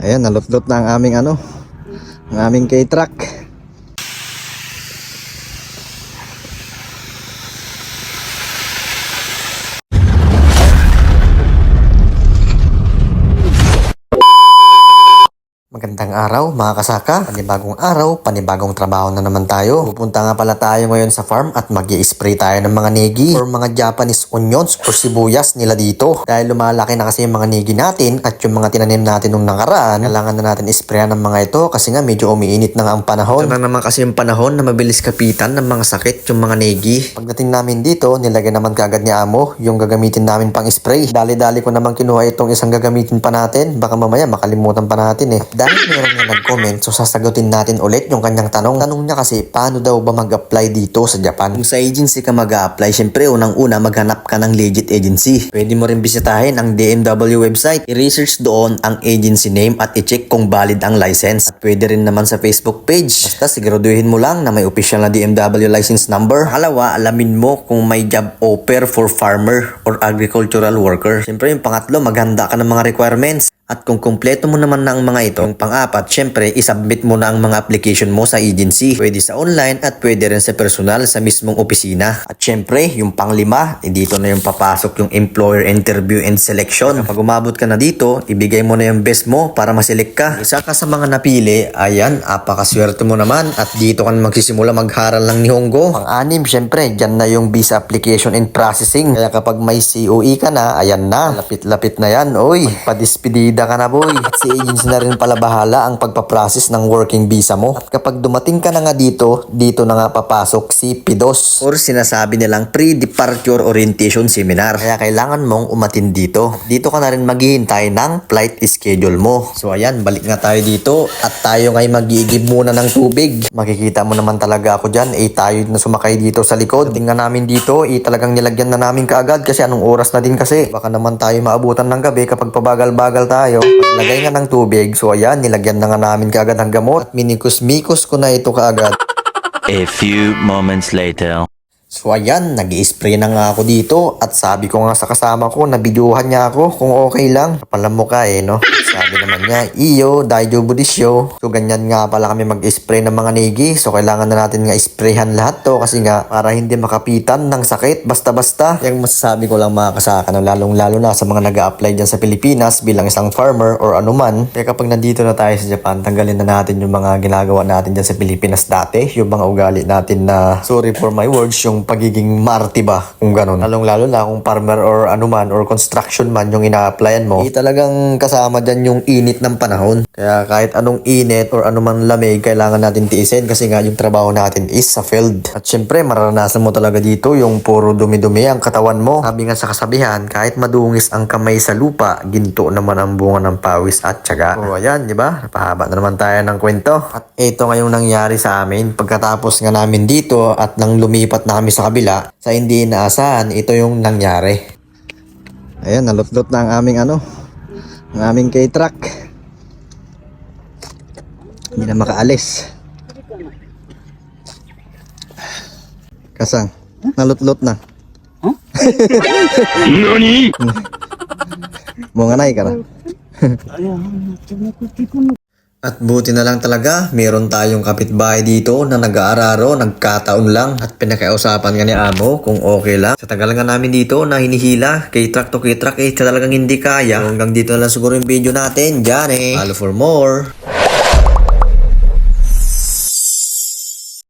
Ayan, nalutlot na ang aming ano, ang aming K-truck. Magandang araw mga kasaka. Panibagong araw, panibagong trabaho na naman tayo. Pupunta nga pala tayo ngayon sa farm at mag spray tayo ng mga negi or mga Japanese onions or sibuyas nila dito. Dahil lumalaki na kasi yung mga negi natin at yung mga tinanim natin nung nakaraan, kailangan na natin isprayan ng mga ito kasi nga medyo umiinit na nga ang panahon. Ito na naman kasi yung panahon na mabilis kapitan ng mga sakit yung mga negi. Pagdating namin dito, nilagay naman kagad ni Amo yung gagamitin namin pang spray. Dali-dali ko naman kinuha itong isang gagamitin pa natin. Baka mamaya makalimutan pa natin eh. Dahil meron na nag-comment, so sasagutin natin ulit yung kanyang tanong. Tanong niya kasi, paano daw ba mag-apply dito sa Japan? Kung sa agency ka mag-apply, syempre unang-una maghanap ka ng legit agency. Pwede mo rin bisitahin ang DMW website. I-research doon ang agency name at i-check kung valid ang license. At pwede rin naman sa Facebook page. Basta siguraduhin mo lang na may official na DMW license number. Halawa, alamin mo kung may job offer for farmer or agricultural worker. Syempre yung pangatlo, maghanda ka ng mga requirements. At kung kumpleto mo naman na ang mga ito, yung pang-apat, syempre, isubmit mo na ang mga application mo sa agency. Pwede sa online at pwede rin sa personal sa mismong opisina. At syempre, yung pang-lima, eh, dito na yung papasok yung employer interview and selection. Kapag umabot ka na dito, ibigay mo na yung best mo para maselect ka. Isa ka sa mga napili, ayan, apakaswerte mo naman at dito ka na magsisimula magharal ng Nihongo. Pang-anim, syempre, dyan na yung visa application and processing. Kaya kapag may COE ka na, ayan na, lapit-lapit na yan, oy, padispedida ka na boy. At si agency na rin pala bahala ang pagpaprocess ng working visa mo. At kapag dumating ka na nga dito, dito na nga papasok si PIDOS or sinasabi nilang pre-departure orientation seminar. Kaya kailangan mong umatin dito. Dito ka na rin maghihintay ng flight schedule mo. So ayan, balik nga tayo dito at tayo ngay mag-iigib muna ng tubig. Makikita mo naman talaga ako dyan, eh tayo na sumakay dito sa likod. Tingnan namin dito, eh talagang nilagyan na namin kaagad kasi anong oras na din kasi. Baka naman tayo maabutan ng gabi kapag pabagal-bagal tayo. Paglagay nga ng tubig, so ayan, nilagyan na nga namin kaagad ng gamot. At minikos-mikos ko na ito kaagad. A few moments later. So ayan, nag spray na nga ako dito at sabi ko nga sa kasama ko na videohan niya ako kung okay lang. Kapalam mo ka eh, no? Sabi naman niya, iyo, daijobu disyo. So ganyan nga pala kami mag-spray ng mga negi. So kailangan na natin nga sprayhan lahat to kasi nga para hindi makapitan ng sakit basta-basta. Yung masasabi ko lang mga kasaka, no, lalong-lalo na sa mga nag apply dyan sa Pilipinas bilang isang farmer or anuman. Kaya kapag nandito na tayo sa Japan, tanggalin na natin yung mga ginagawa natin dyan sa Pilipinas dati. Yung mga ugali natin na, sorry for my words, yung pagiging marty ba, kung ganun. Lalong-lalo na kung farmer or anuman or construction man yung ina-applyan mo, eh, talagang kasama dyan yung init ng panahon. Kaya kahit anong init or anumang lamig, kailangan natin tiisin kasi nga yung trabaho natin is sa field. At syempre, mararanasan mo talaga dito yung puro dumi-dumi ang katawan mo. Sabi nga sa kasabihan, kahit madungis ang kamay sa lupa, ginto naman ang bunga ng pawis at tiyaga. O ayan, di ba? Napahaba na naman tayo ng kwento. At ito ngayong nangyari sa amin. Pagkatapos nga namin dito at nang lumipat na sa kabila, sa hindi inaasahan, ito yung nangyari. Ayan, nalutlot na ang aming ano, ang aming K-truck. Hindi na makaalis. Kasang, nalutlot na. NANI? Mga nay ka na. At buti na lang talaga, meron tayong kapitbahay dito na nag-aararo, nagkataon lang at pinakausapan nga ni Amo kung okay lang. Sa tagal nga namin dito na hinihila, kay truck to kay truck eh, talagang hindi kaya. So, hanggang dito na lang siguro yung video natin. Diyan eh. Follow for more.